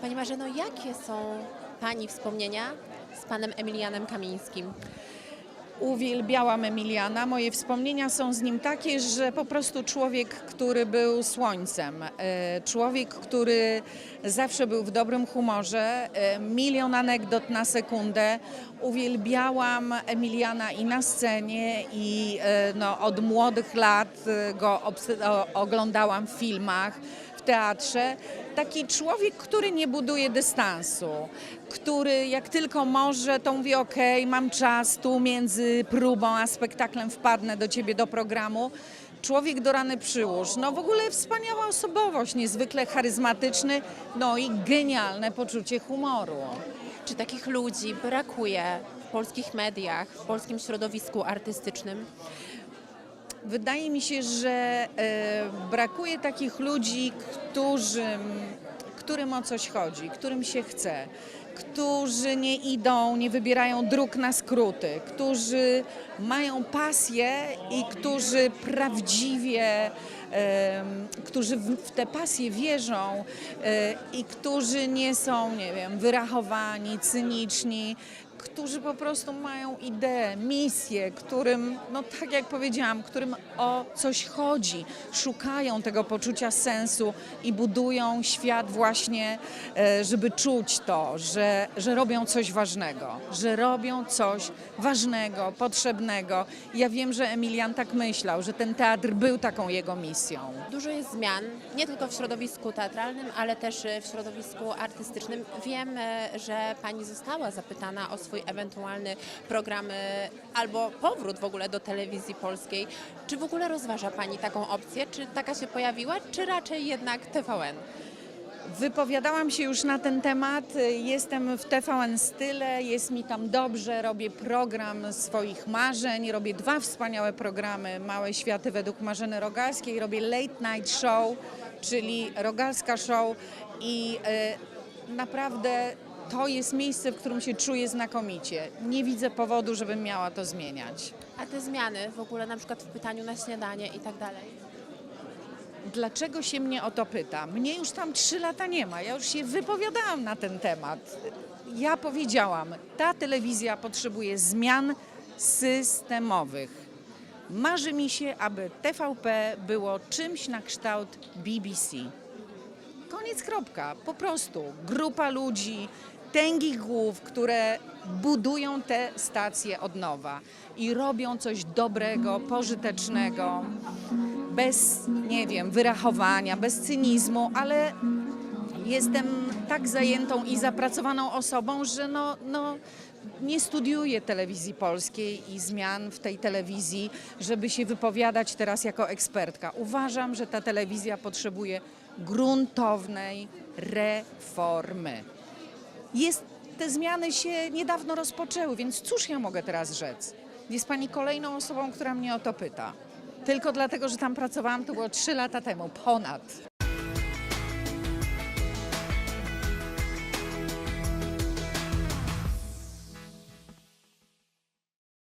Pani Marzeno, jakie są Pani wspomnienia z Panem Emilianem Kamińskim? Uwielbiałam Emiliana. Moje wspomnienia są z nim takie, że po prostu człowiek, który był słońcem, e, człowiek, który zawsze był w dobrym humorze, e, milion anegdot na sekundę. Uwielbiałam Emiliana i na scenie, i e, no, od młodych lat go oglądałam w filmach w teatrze. Taki człowiek, który nie buduje dystansu, który jak tylko może, to mówi: OK, mam czas tu między próbą a spektaklem, wpadnę do ciebie do programu. Człowiek do rany przyłóż. No w ogóle wspaniała osobowość, niezwykle charyzmatyczny, no i genialne poczucie humoru. Czy takich ludzi brakuje w polskich mediach, w polskim środowisku artystycznym? Wydaje mi się, że e, brakuje takich ludzi, którzy, którym o coś chodzi, którym się chce, którzy nie idą, nie wybierają dróg na skróty, którzy mają pasję i którzy prawdziwie, którzy w, w te pasje wierzą e, i którzy nie są, nie wiem, wyrachowani, cyniczni, którzy po prostu mają ideę, misję, którym, no tak jak powiedziałam, którym o coś chodzi, szukają tego poczucia sensu i budują świat właśnie, e, żeby czuć to, że, że robią coś ważnego, że robią coś ważnego, potrzebnego. Ja wiem, że Emilian tak myślał, że ten teatr był taką jego misją. Dużo jest zmian, nie tylko w środowisku teatralnym, ale też w środowisku artystycznym. Wiem, e, że Pani została zapytana o swój ewentualny program e, albo powrót w ogóle do telewizji polskiej. Czy w ogóle rozważa Pani taką opcję? Czy taka się pojawiła, czy raczej jednak TVN? Wypowiadałam się już na ten temat. Jestem w TVN Style, jest mi tam dobrze, robię program swoich marzeń, robię dwa wspaniałe programy Małe Światy według Marzeny Rogalskiej, robię Late Night Show, czyli Rogalska Show i e, naprawdę to jest miejsce, w którym się czuję znakomicie. Nie widzę powodu, żebym miała to zmieniać. A te zmiany w ogóle na przykład w pytaniu na śniadanie i tak dalej? Dlaczego się mnie o to pyta? Mnie już tam trzy lata nie ma. Ja już się wypowiadałam na ten temat. Ja powiedziałam, ta telewizja potrzebuje zmian systemowych. Marzy mi się, aby TVP było czymś na kształt BBC. Koniec, kropka. Po prostu grupa ludzi, tęgich głów, które budują te stacje od nowa i robią coś dobrego, pożytecznego, bez, nie wiem, wyrachowania, bez cynizmu, ale jestem tak zajętą i zapracowaną osobą, że no, no, nie studiuję telewizji polskiej i zmian w tej telewizji, żeby się wypowiadać teraz jako ekspertka. Uważam, że ta telewizja potrzebuje gruntownej reformy. Jest, te zmiany się niedawno rozpoczęły, więc cóż ja mogę teraz rzec? Jest pani kolejną osobą, która mnie o to pyta. Tylko dlatego, że tam pracowałam, to było trzy lata temu, ponad.